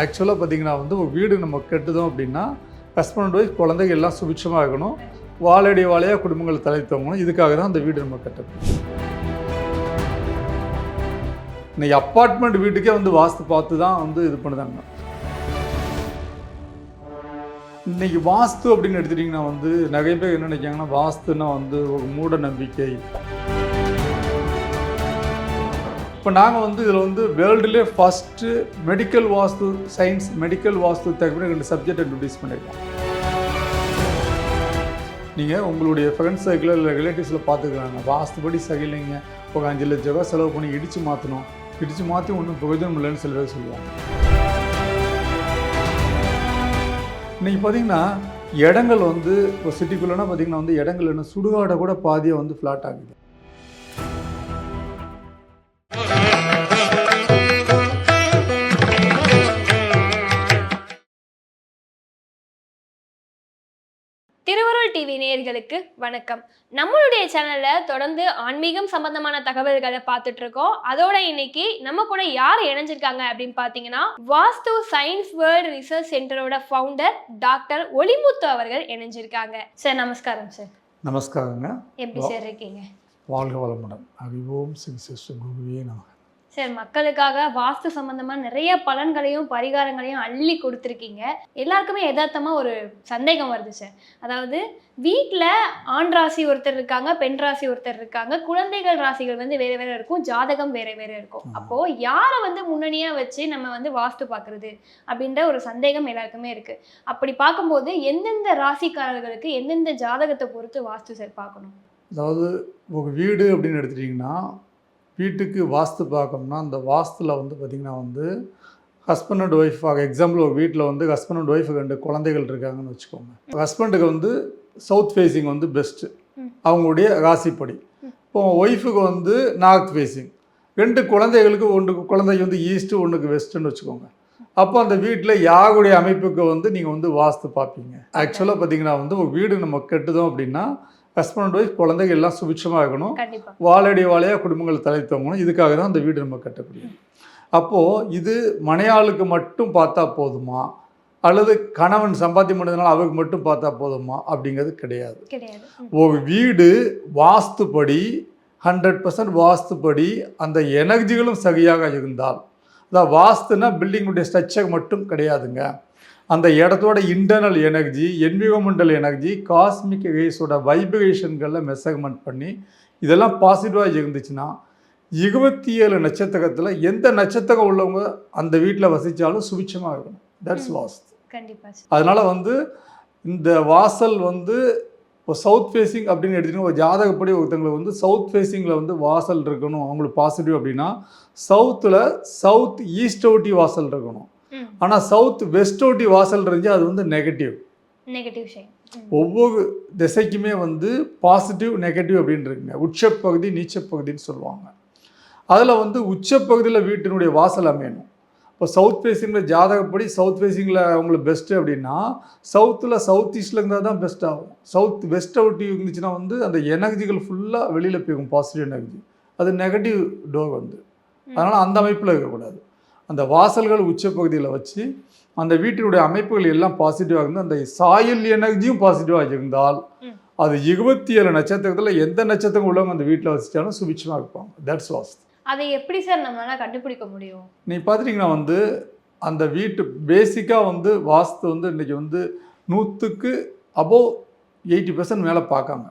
ஆக்சுவலாக பார்த்தீங்கன்னா வந்து ஒரு வீடு நம்ம கெட்டுதோம் அப்படின்னா ஹஸ்பண்ட் ஒய்ஃப் குழந்தைங்க எல்லாம் சுபிட்சமாக இருக்கணும். வாழடி வாழையாக குடும்பங்களை தலை தோங்கணும். இதுக்காக தான் அந்த வீடு நம்ம கட்டணும் இன்னைக்கு அப்பார்ட்மெண்ட் வீட்டுக்கே வந்து வாஸ்து பார்த்து தான் வந்து இது பண்ணுதாங்க. இன்னைக்கு வாஸ்து அப்படின்னு எடுத்துட்டிங்கன்னா வந்து நிறைய பேர் என்ன நினைக்காங்கன்னா வாஸ்துன்னா வந்து ஒரு மூட நம்பிக்கை. இப்போ நாங்கள் வந்து இதில் வந்து வேர்ல்டுலேயே first medical vastu science medical vastu தகவல் ரெண்டு சப்ஜெக்ட் இன்ட்ரடியூஸ் பண்ணியிருக்கோம் நீங்கள் உங்களுடைய ஃப்ரெண்ட்ஸ் சர்க்கிளில் இல்லை ரிலேட்டிவ்ஸில் பார்த்துக்கிறாங்க வாஸ்துபடி சரியில்லைங்க. ஒரு அஞ்சு லட்ச ரூபா செலவு பண்ணி இடித்து மாற்றணும் இடித்து மாற்றி ஒன்றும் பிரயோஜனம் இல்லைன்னு சில பேர் சொல்லுவாங்க. இன்றைக்கி பார்த்தீங்கன்னா இடங்கள் வந்து இப்போ சிட்டிக்குள்ளேனா பார்த்தீங்கன்னா வந்து இடங்கள் என்ன சுடுகாடை கூட பாதியாக வந்து ஃப்ளாட் ஆகுது. டிவி நேயர்களுக்கு வணக்கம். நம்மளுடைய சேனல்ல தொடர்ந்து ஆன்மீகம் சம்பந்தமான தகவல்களை பார்த்துட்டு இருக்கோம் அதோட இன்னைக்கு நம்ம கூட யார் இணைஞ்சிருக்காங்க அப்படின்னு பார்த்தீங்கன்னா வாஸ்து சயின்ஸ் வேர்ல்ட் ரிசர்ச் சென்டரோட ஃபவுண்டர் டாக்டர் ஒளிமுத்து அவர்கள் இணைஞ்சிருக்காங்க. சார் நமஸ்காரம் சார் நமஸ்காரங்க. எப்படி சார் இருக்கீங்க? வாழ்க வளமுடன். அறிவோம் சிகிச்சை குருவே நமக. சார் மக்களுக்காக வாஸ்து சம்பந்தமா நிறைய பலன்களையும் பரிகாரங்களையும் அள்ளி கொடுத்துருக்கீங்க. எல்லாருக்குமே யதார்த்தமா ஒரு சந்தேகம் வருது சார். அதாவது வீட்டில் ஆண் ராசி ஒருத்தர் இருக்காங்க பெண் ராசி ஒருத்தர் இருக்காங்க குழந்தைகள் ராசிகள் வந்து வேற வேற இருக்கும் ஜாதகம் வேற வேற இருக்கும். ஆமா. அப்போ யாரை வந்து முன்னணியா வச்சு நம்ம வந்து வாஸ்து பார்க்கறது அப்படின்ற ஒரு சந்தேகம் எல்லாருக்குமே இருக்கு. அப்படி பார்க்கும்போது எந்தெந்த ராசிக்காரர்களுக்கு எந்தெந்த ஜாதகத்தை பொறுத்து வாஸ்து சார் பார்க்கணும் அதாவது ஒரு வீடு அப்படின்னு எடுத்துட்டிங்கன்னா வீட்டுக்கு வாஸ்து பார்க்கணும்னா அந்த வாஸ்துல வந்து பார்த்திங்கன்னா வந்து ஹஸ்பண்ட் அண்ட் ஒய்ஃப் எக்ஸாம்பிள் ஒரு வீட்டில் வந்து ஹஸ்பண்ட் அண்ட் ஒய்ஃப் ரெண்டு குழந்தைகள் இருக்காங்கன்னு வச்சுக்கோங்க. ஹஸ்பண்டுக்கு வந்து சவுத் ஃபேஸிங் வந்து பெஸ்ட்டு. அவங்களுடைய ராசிப்படி. இப்போ ஒய்ஃபுக்கு வந்து நார்த் ஃபேஸிங் ரெண்டு குழந்தைகளுக்கு ஒன்றுக்கு குழந்தைக்கு வந்து ஈஸ்ட்டு ஒன்றுக்கு வெஸ்ட்டுன்னு வச்சுக்கோங்க. அப்போ அந்த வீட்டில் யாருடைய அமைப்புக்கு வந்து நீங்கள் வந்து வாஸ்து பார்ப்பீங்க? ஆக்சுவலாக பார்த்தீங்கன்னா வந்து ஒரு வீடு நம்ம கட்டுதோம் அப்படின்னா ஹஸ்பண்ட் ஒய்ஃப் குழந்தைங்க எல்லாம் சுபிட்சமாக இருக்கணும். வாழடி வாழையாக குடும்பங்கள் தலை தோங்கணும். இதுக்காக தான் அந்த வீடு நம்ம கட்டக்கூடியது. அப்போது இது மனையாளுக்கு மட்டும் பார்த்தா போதுமா? அல்லது கணவன் சம்பாத்தியம் பண்ணதுனால அவருக்கு மட்டும் பார்த்தா போதுமா? அப்படிங்கிறது கிடையாது. ஒரு வீடு வாஸ்துப்படி ஹண்ட்ரட் பர்சன்ட் வாஸ்துப்படி அந்த எனர்ஜிகளும் சரியாக இருந்தால். அதான் வாஸ்துனா பில்டிங்குடைய ஸ்ட்ரக்சர் மட்டும் கிடையாதுங்க. அந்த இடத்தோட internal energy environmental energy cosmic ரேஸோட வைப்ரேஷன்களில் மெஷர்மெண்ட் பண்ணி இதெல்லாம் பாசிட்டிவாக இருந்துச்சுன்னா இருபத்தி ஏழு நட்சத்திரத்தில் எந்த நட்சத்திரம் உள்ளவங்க அந்த வீட்டில் வசித்தாலும் சுபிட்சமாக இருக்கணும். தட்ஸ் ம். வாஸ்து கண்டிப்பா. சார் அதனால் வந்து இந்த வாசல் வந்து இப்போ சவுத் ஃபேஸிங் அப்படின்னு எடுத்துகிட்டு ஒரு ஜாதகப்படி ஒருத்தங்களுக்கு வந்து சவுத் ஃபேஸிங்கில் வந்து வாசல் இருக்கணும். அவங்களுக்கு பாசிட்டிவ் அப்படின்னா சவுத்தில் சவுத் ஈஸ்ட் ஓட்டி வாசல் இருக்கணும். ஆனால் சவுத் வெஸ்ட் ஓட்டி வாசல் இருந்துச்சு அது வந்து நெகட்டிவ் நெகட்டிவ் ஒவ்வொரு திசைக்குமே வந்து பாசிட்டிவ் நெகட்டிவ் அப்படின்னு இருக்குங்க உச்சப்பகுதி நீச்சப்பகுதின்னு சொல்லுவாங்க. அதில் வந்து உச்சப்பகுதியில் வீட்டினுடைய வாசல் அமையணும். இப்போ சவுத் ஃபேஸிங்கில் ஜாதகப்படி சவுத் ஃபேஸிங்கில் அவங்களுக்கு பெஸ்ட்டு அப்படின்னா சவுத்தில் சவுத் ஈஸ்டில் இருந்தால் தான் பெஸ்ட் ஆகும். சவுத் வெஸ்ட் அவுட் இருந்துச்சுன்னா வந்து அந்த எனர்ஜிகள் ஃபுல்லாக வெளியில் போகும் பாசிட்டிவ் எனர்ஜி அது நெகட்டிவ் டோர் வந்து. அதனால் அந்த அமைப்பில் இருக்கக்கூடாது. அந்த வாசல்கள் உச்சப்பகுதியில் வச்சு அந்த வீட்டினுடைய அமைப்புகள் எல்லாம் பாசிட்டிவாக இருந்து அந்த சாயல் எனர்ஜியும் பாசிட்டிவாக இருந்தால். அது இருபத்தி ஏழு நட்சத்திரத்தில் எந்த நட்சத்திரம் உள்ளவங்க அந்த வீட்டில் வசிச்சாலும் சுபிட்சமாக இருப்பாங்க தட்ஸ் வாஸ்து அதை எப்படி சார் நம்மளால கண்டுபிடிக்க முடியும் நீ பார்த்துட்டிங்கன்னா வந்து அந்த வீட்டு பேசிக்காக வந்து வாஸ்து வந்து இன்றைக்கி வந்து நூற்றுக்கு அபோவ் எயிட்டி பர்சன்ட் மேலே பார்க்காங்க.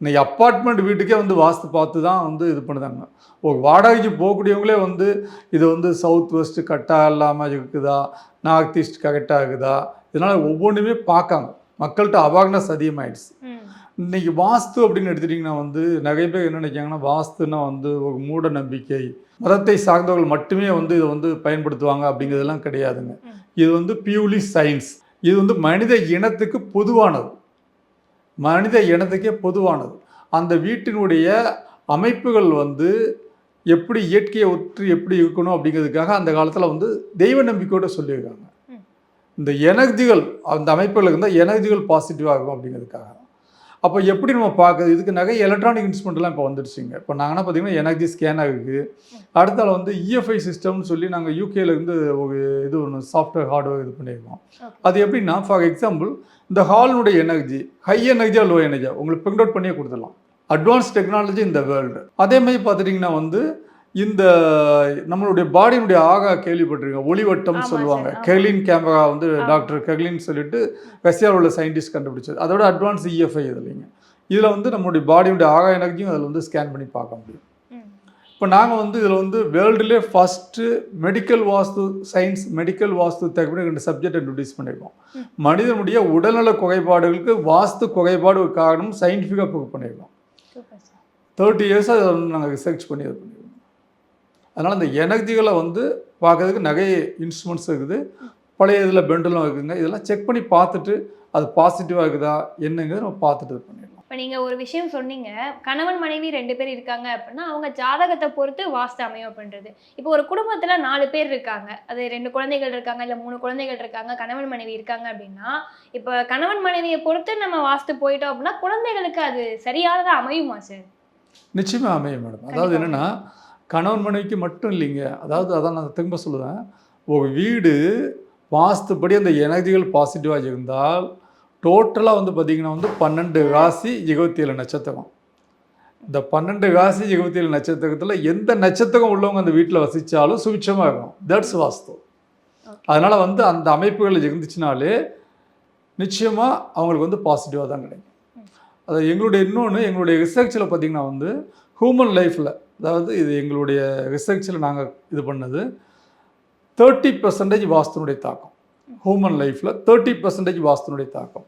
இன்னைக்கு அப்பார்ட்மெண்ட் வீட்டுக்கே வந்து வாஸ்து பார்த்து தான் வந்து இது பண்ணுதாங்க. ஒரு வாடகைக்கு போகக்கூடியவங்களே வந்து இது வந்து சவுத் வெஸ்ட் கரெக்டாக இல்லாமல் இருக்குதா? நார்த் ஈஸ்ட் கரெக்டாக இருக்குதா? இதனால் ஒவ்வொன்றுமே பார்க்காங்க. மக்கள்கிட்ட அவேர்னஸ் அதிகமாயிடுச்சு. ம். இன்னைக்கு வாஸ்து அப்படின்னு எடுத்துட்டிங்கன்னா வந்து நிறைய பேர் என்ன நினைக்காங்கன்னா வாஸ்துன்னா வந்து ஒரு மூட நம்பிக்கை. மதத்தை சார்ந்தவர்கள் மட்டுமே வந்து இதை வந்து பயன்படுத்துவாங்க அப்படிங்கிறதெல்லாம் கிடையாதுங்க. இது வந்து பியூர்லி சயின்ஸ் இது வந்து மனித இனத்துக்கு பொதுவானது. மனித இனத்துக்கே பொதுவானது. அந்த வீட்டினுடைய அமைப்புகள் வந்து எப்படி இயற்கையை ஒற்று எப்படி இருக்கணும் அப்படிங்கிறதுக்காக அந்த காலத்தில் வந்து தெய்வ நம்பிக்கையோட சொல்லியிருக்காங்க. இந்த எனர்ஜிகள் அந்த அமைப்புகள் இருந்தால் எனர்ஜிகள் பாசிட்டிவாக இருக்கும் அப்படிங்கிறதுக்காக. அப்போ எப்படி நம்ம பார்க்குறது? இதுக்கு நிறைய எலக்ட்ரானிக் இன்ஸ்ட்ருமெண்ட்லாம் இப்போ வந்துடுச்சுங்க. இப்போ நாங்கன்னா பார்த்தீங்கன்னா எனர்ஜி ஸ்கேன் ஆகுது அடுத்தால வந்து E இஎஃப்ஐ சிஸ்டம்னு சொல்லி நாங்கள் யூகேல இருந்து ஒரு இது ஒன்று சாஃப்ட்வேர் ஹார்ட்வேர் இது பண்ணியிருக்கோம். அது எப்படின்னா ஃபார் எக்ஸாம்பிள் இந்த ஹாலினுடைய எனர்ஜி ஹை எனர்ஜியா லோ எனர்ஜியா உங்களுக்கு பிரிண்ட் அவுட் பண்ணியே கொடுத்துடலாம். அட்வான்ஸ் டெக்னாலஜி இந்த வேர்ல்டு அதே மாதிரி பார்த்துட்டிங்கன்னா வந்து இந்த நம்மளுடைய பாடியினுடைய ஆகா கேள்விப்பட்டிருக்கோம் ஒளிவட்டம்னு ஆமா சொல்லுவாங்க. கெலின் கேமரா வந்து. டாக்டர் கெலின் சொல்லிட்டு ரஷ்யாவில் உள்ள சயின்டிஸ்ட் கண்டுபிடிச்சது அதோட அட்வான்ஸ் இஎஃப்ஐ இது இல்லைங்க இதில் வந்து நம்மளுடைய பாடியுடைய ஆகா எனர்ஜியும் அதில் வந்து ஸ்கேன் பண்ணி பார்க்க முடியும். இப்போ நாங்கள் வந்து இதில் வந்து வேர்ல்டுலே first medical vastu science medical vastu தகவல் ரெண்டு சப்ஜெக்ட் இன்ட்ரடியூஸ் பண்ணியிருக்கோம். மனிதனுடைய உடல்நல குறைபாடுகளுக்கு வாஸ்து குறைபாடு ஒரு காரணம் சயின்டிஃபிக்காக ப்ரூவ் பண்ணியிருக்கோம். தேர்ட்டி இயர்ஸாக அதை வந்து நாங்கள் ரிசர்ச் பண்ணி இது பண்ணியிருக்கோம் அதனால் இந்த எனர்ஜிகளை வந்து பார்க்கறதுக்கு நிறைய இன்ஸ்ட்ருமெண்ட்ஸ் இருக்குது. பழைய இதில் பெண்டெல்லாம் இருக்குங்க. இதெல்லாம் செக் பண்ணி பார்த்துட்டு அது பாசிட்டிவாக இருக்குதா என்னங்கிறத நம்ம பார்த்துட்டு இது பண்ணிடலாம். இப்போ நீங்க ஒரு விஷயம் சொன்னீங்க கணவன் மனைவி ரெண்டு பேர் இருக்காங்க அப்படின்னா அவங்க ஜாதகத்தை பொறுத்து வாஸ்து அமையும் அப்படின்றது இப்போ ஒரு குடும்பத்துல நாலு பேர் இருக்காங்க. அது ரெண்டு குழந்தைகள் இருக்காங்க இல்ல மூணு குழந்தைகள் இருக்காங்க கணவன் மனைவி இருக்காங்க அப்படின்னா இப்போ கணவன் மனைவியை பொறுத்து நம்ம வாஸ்து போயிட்டோம் அப்படின்னா குழந்தைகளுக்கு அது சரியானதா அமையுமா சார்? நிச்சயமாக அமையும் மேடம். அதாவது. என்னென்னா கணவன் மனைவிக்கு மட்டும் இல்லைங்க. அதாவது அதான் நான் திரும்ப சொல்லுவேன். ஒரு வீடு வாஸ்துப்படி அந்த எனர்ஜிகள் பாசிட்டிவாக இருந்தால் டோட்டலாக வந்து பார்த்திங்கன்னா வந்து பன்னெண்டு ராசி இருபத்தி ஏழு நட்சத்திரம். இந்த பன்னெண்டு ராசி இருபத்தி ஏழு நட்சத்திரத்தில் எந்த நட்சத்திரம் உள்ளவங்க அந்த வீட்டில் வசித்தாலும் சுபிட்சமாக இருக்கும். தட்ஸ் வாஸ்து. அதனால் வந்து அந்த அமைப்புகள் இருந்துச்சுனாலே நிச்சயமாக அவங்களுக்கு வந்து பாசிட்டிவாக தான் கிடைக்கும். அது எங்களுடைய இன்னொன்று எங்களுடைய ரிசர்ச்சில் பார்த்திங்கன்னா வந்து ஹியூமன் லைஃப்பில் அதாவது இது எங்களுடைய ரிசர்ச்சில் நாங்கள் இது பண்ணது தேர்ட்டி பர்சன்டேஜ் வாஸ்துனுடைய தாக்கம். ஹியூமன் லைஃப்பில் தேர்ட்டி பர்சன்டேஜ் வாஸ்துனுடைய தாக்கம்.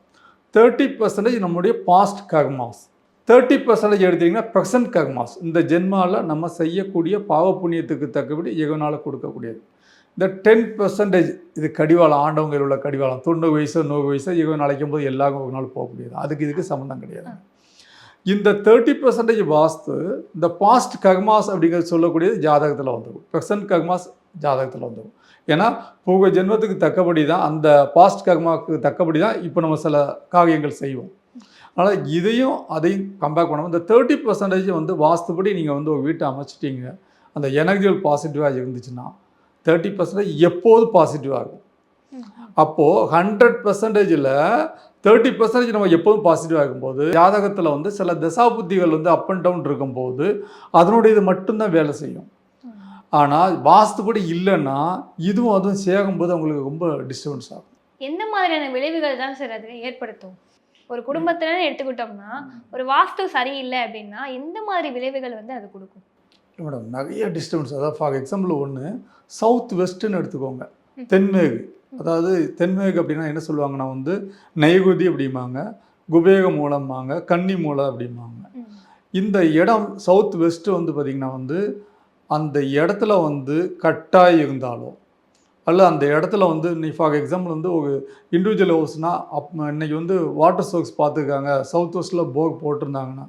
தேர்ட்டி பர்சன்டேஜ் நம்முடைய பாஸ்ட் கர்மாஸ் தேர்ட்டி பர்சன்டேஜ் எடுத்தீங்கன்னா ப்ரெசன்ட் கர்மாஸ் இந்த ஜென்மாவில் நம்ம செய்யக்கூடிய பாவ புண்ணியத்துக்கு தக்கபடி இகனால் கொடுக்கக்கூடியது. இந்த டென் பர்சன்டேஜ் இது கடிவாளம் ஆண்டவங்க உள்ள கடிவாளம். தொண்ணூறு வயசோ நூறு வயசோ இவன் அழைக்கும் போது எல்லாரும் ஒரு நாள் போக முடியாது அதுக்கு இதுக்கு சம்மந்தம் கிடையாது. இந்த தேர்ட்டி பர்சன்டேஜ் வாஸ்து இந்த பாஸ்ட் ககமாஸ் அப்படிங்கிறது சொல்லக்கூடியது ஜாதகத்தில் வந்துடும் ப்ரெசன்ட் ககமாஸ் ஜாதகத்தில் வந்துடும் ஏன்னா போக ஜென்மத்துக்கு தக்கபடி தான் அந்த பாஸ்ட் கர்மாவுக்கு தக்கபடி தான் இப்போ நம்ம சில காரியங்கள் செய்வோம். அதனால் இதையும் அதையும் கம்பேர் பண்ணணும். இந்த தேர்ட்டி பர்சன்டேஜ் வந்து வாஸ்துபடி நீங்கள் வந்து ஒரு வீட்டை அமைச்சிட்டீங்க. அந்த எனர்ஜியல் பாசிட்டிவாக இருந்துச்சுன்னா தேர்ட்டி பர்சன்டேஜ் எப்போது பாசிட்டிவாக இருக்கும் அப்போது ஹண்ட்ரட் பர்சன்டேஜில் தேர்ட்டி பர்சன்டேஜ் நம்ம எப்போதும் பாசிட்டிவாக இருக்கும்போது ஜாதகத்தில் வந்து சில தசாபுத்திகள் வந்து அப் அண்ட் டவுன் இருக்கும்போது அதனுடைய இது மட்டும்தான் வேலை செய்யும். ஆனால் வாஸ்துபடி இல்லைன்னா இதுவும் அதுவும் சேரும்போது அவங்களுக்கு ரொம்ப டிஸ்டர்பன்ஸ் ஆகும். எந்த மாதிரியான விளைவுகள் தான் சார் அது ஏற்படுத்தும்? ஒரு குடும்பத்துல எடுத்துக்கிட்டோம்னா ஒரு வாஸ்து சரியில்லை அப்படின்னா எந்த மாதிரி விளைவுகள் வந்து அது கொடுக்கும்? மேடம் நிறைய டிஸ்டர்பன்ஸ் அதாவது ஃபார் எக்ஸாம்பிள் ஒன்று சவுத் வெஸ்ட்டுன்னு எடுத்துக்கோங்க. தென்மேகு. அதாவது தென்மேகு அப்படின்னா என்ன சொல்லுவாங்கன்னா வந்து நெய்குதி அப்படிம்பாங்க குபேக மூலம்பாங்க கன்னி மூலம் அப்படிம்பாங்க. இந்த இடம் சவுத் வெஸ்ட்டு வந்து பார்த்திங்கன்னா வந்து அந்த இடத்துல வந்து கட்டாய் இருந்தாலும் அல்ல அந்த இடத்துல வந்து நீ ஃபார் எக்ஸாம்பிள் வந்து ஒரு இண்டிவிஜுவல் ஹவுஸ்னால் அப் இன்னைக்கு வந்து வாட்டர் சோர்ஸ் பார்த்துருக்காங்க சவுத் வெஸ்ட்டில் போக் போட்டிருந்தாங்கன்னா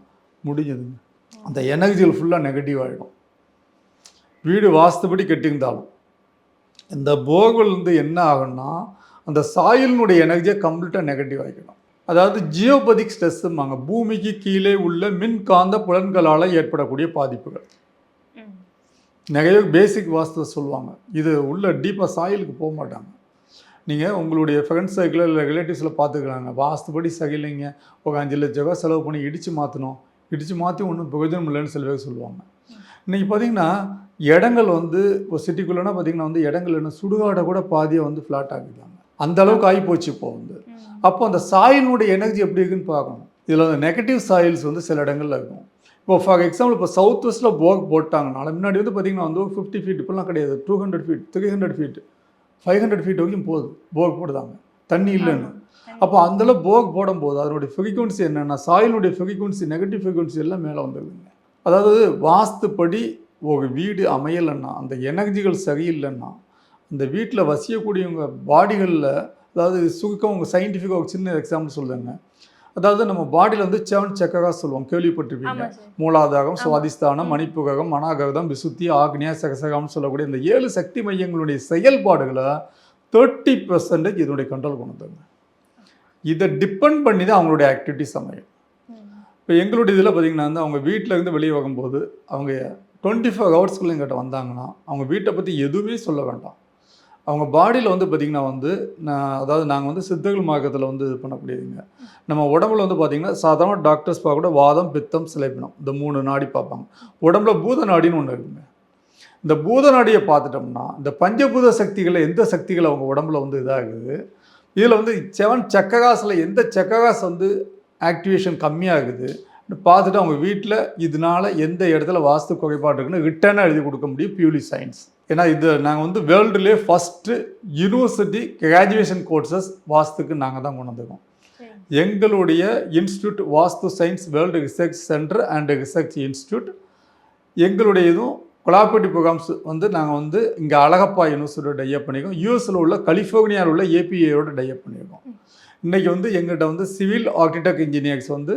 முடிஞ்சதுங்க. அந்த எனர்ஜியில் ஃபுல்லாக நெகட்டிவ் ஆகிடும் வீடு வாஸ்துபடி கட்டியிருந்தாலும் இந்த போர்வெல் வந்து என்ன ஆகும்னா அந்த சாயிலினுடைய எனர்ஜியை கம்ப்ளீட்டாக நெகட்டிவ் ஆகிக்கணும் அதாவது ஜியோபதிக் ஸ்ட்ரெஸ்ஸும்பாங்க பூமிக்கு கீழே உள்ள மின்காந்த புலன்களால் ஏற்படக்கூடிய பாதிப்புகள். நிறைய பேசிக் வாஸ்து சொல்லுவாங்க. இது உள்ள டீப்பாக சாயிலுக்கு போக மாட்டாங்க. நீங்கள் உங்களுடைய ஃப்ரெண்ட்ஸ் சர்க்கிளில் இல்லை ரிலேட்டிவ்ஸில் பார்த்துக்கிறாங்க வாஸ்துபடி சரியில்லைங்க ஒரு அஞ்சு லட்ச ரூபா செலவு பண்ணி இடித்து மாற்றணும் இடித்து மாற்றி ஒன்றும் பிரயோஜனம் இல்லைன்னு சில பேர் சொல்லுவாங்க. இன்றைக்கி பார்த்தீங்கன்னா இடங்கள் வந்து இப்போ சிட்டிக்குள்ளேனா பார்த்தீங்கன்னா வந்து இடங்கள் என்ன சுடுகாடை கூட பாதியாக வந்து ஃப்ளாட் ஆக்கிட்டாங்க. அந்த அளவுக்கு ஆகி போச்சு இப்போ வந்து. அப்போ அந்த சாயிலினுடைய எனர்ஜி எப்படி இருக்குன்னு பார்க்கணும். இதில் வந்து நெகட்டிவ் சாயில்ஸ் வந்து சில இடங்கள்ல இருக்கும். இப்போ ஃபார் எக்ஸாம்பிள் இப்போ சவுத் வெஸ்ட்டில் போக் போட்டாங்கனால முன்னாடி வந்து பார்த்தீங்கன்னா வந்து ஃபிஃப்டி ஃபீட் இப்போலாம் கிடையாது. Two hundred feet three hundred feet five hundred feet வரைக்கும் போகுது. போக் போடுதாங்க தண்ணி இல்லைன்னு. அப்போ அந்தளவு போக் போடும்போது அதனுடைய ஃப்ரீக்வன்சி என்னென்னா சாயிலுடைய ஃப்ரீக்வன்சி நெகட்டிவ் ஃப்ரீக்வன்சி எல்லாம் மேலே வந்துடுதுங்க அதாவது வாஸ்துப்படி ஒரு வீடு அமையலைன்னா அந்த எனர்ஜிகள் சரியில்லைன்னா அந்த வீட்டில் வசியக்கூடியவங்க பாடிகளில் அதாவது சுருக்கம் உங்கள் சயின்டிஃபிக்காக ஒரு சின்ன எக்ஸாம்பிள் சொல்லுங்க அதாவது நம்ம பாடியில் வந்து செவன் சக்கரா சொல்லுவோம் கேள்விப்பட்டிருப்பீங்க மூலாதாரம். சுவாதிஸ்தானம் ம். மணிப்புககம் மனாகரம் விசுத்தி ஆக்னியா சகசகம்னு சொல்லக்கூடிய இந்த ஏழு சக்தி மையங்களுடைய செயல்பாடுகளை தேர்ட்டி பர்சன்டேஜ் இதனுடைய கண்ட்ரோல் கொண்டு வந்துருங்க இதை டிபெண்ட் பண்ணி தான் அவங்களுடைய ஆக்டிவிட்டிஸ் அமையும். இப்போ எங்களுடைய இதில் பார்த்தீங்கன்னா வந்து அவங்க வீட்டில் இருந்து வெளியே வரும்போது அவங்க டுவெண்ட்டி ஃபோர் ஹவர்ஸ்க்குள்ளே எங்கிட்ட வந்தாங்கன்னா அவங்க வீட்டை பற்றி எதுவுமே சொல்ல வேண்டாம். அவங்க பாடியில் வந்து பார்த்திங்கன்னா வந்து நான் அதாவது நாங்கள் வந்து சித்தர்கள் மார்க்கத்தில் வந்து இது பண்ணக்கூடியதுங்க. நம்ம உடம்புல வந்து பார்த்திங்கன்னா சாதாரண டாக்டர்ஸ் பார்க்க கூட வாதம் பித்தம் சிலைப்பினம் இந்த மூணு நாடி பார்ப்பாங்க. உடம்புல பூத நாடின்னு ஒன்று இருக்குங்க. இந்த பூத நாடியை பார்த்துட்டோம்னா இந்த பஞ்சபூத சக்திகளை எந்த சக்திகள் அவங்க உடம்புல வந்து இதாகுது? இதில் வந்து செவன் சக்ககாசில் எந்த செக்ககாஸ் வந்து ஆக்டிவேஷன் கம்மியாகுது? பார்த்துட்டு அவங்க வீட்டில் இதனால எந்த இடத்துல வாஸ்து குறைபாடு இருக்குன்னு ரிட்டர்னாக எழுதி கொடுக்க முடியும் பியூலி சயின்ஸ். ஏன்னா இது நாங்கள் வந்து வேர்ல்டுலேயே ஃபஸ்ட்டு யூனிவர்சிட்டி கிராஜுவேஷன் கோர்சஸ் வாஸ்துக்கு நாங்கள் தான் கொண்டு வந்திருக்கோம். எங்களுடைய institute vastu science world research centre and research institute எங்களுடைய இதுவும் கொலாப்பட்டி ப்ரோக்ராம்ஸ் வந்து நாங்கள் வந்து இங்கே அழகப்பா யூனிவர்சிட்டியோட டைப் பண்ணியிருக்கோம். யூஎஸில் உள்ள கலிஃபோர்னியாவில் உள்ள ஏபிஐயோட டைப் பண்ணியிருக்கோம். இன்றைக்கி வந்து எங்கள்கிட்ட வந்து சிவில் ஆர்கிடெக்ட் இன்ஜினியர்ஸ் வந்து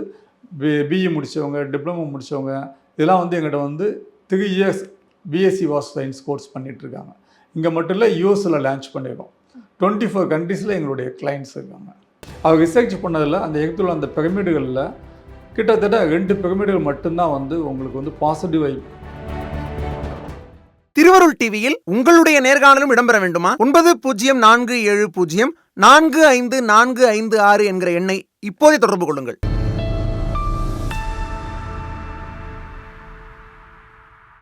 பிஇ முடித்தவங்க டிப்ளமோ முடித்தவங்க இதெல்லாம் வந்து எங்கள்கிட்ட வந்து three years BSc vastu science course பண்ணிகிட்ருக்காங்க இங்கே மட்டும் இல்லை யூஎஸில் லான்ச் பண்ணியிருக்கோம் டுவெண்ட்டி ஃபோர் கண்ட்ரீஸில் எங்களுடைய கிளைண்ட்ஸ் இருக்காங்க. அவர் ரிசர்ச் பண்ணதில் அந்த எகத்தில் அந்த பிரமிடுகளில் கிட்டத்தட்ட ரெண்டு பிரமிடுகள் மட்டும்தான் வந்து உங்களுக்கு வந்து பாசிட்டிவ் வைப் திருவருள் டிவியில் உங்களுடைய நேர்காணலும் இடம்பெற வேண்டுமா? ஒன்பது பூஜ்ஜியம் நான்கு ஏழு பூஜ்ஜியம் நான்கு ஐந்து நான்கு ஐந்து ஆறு என்கிற எண்ணை இப்போதே தொடர்பு கொள்ளுங்கள்.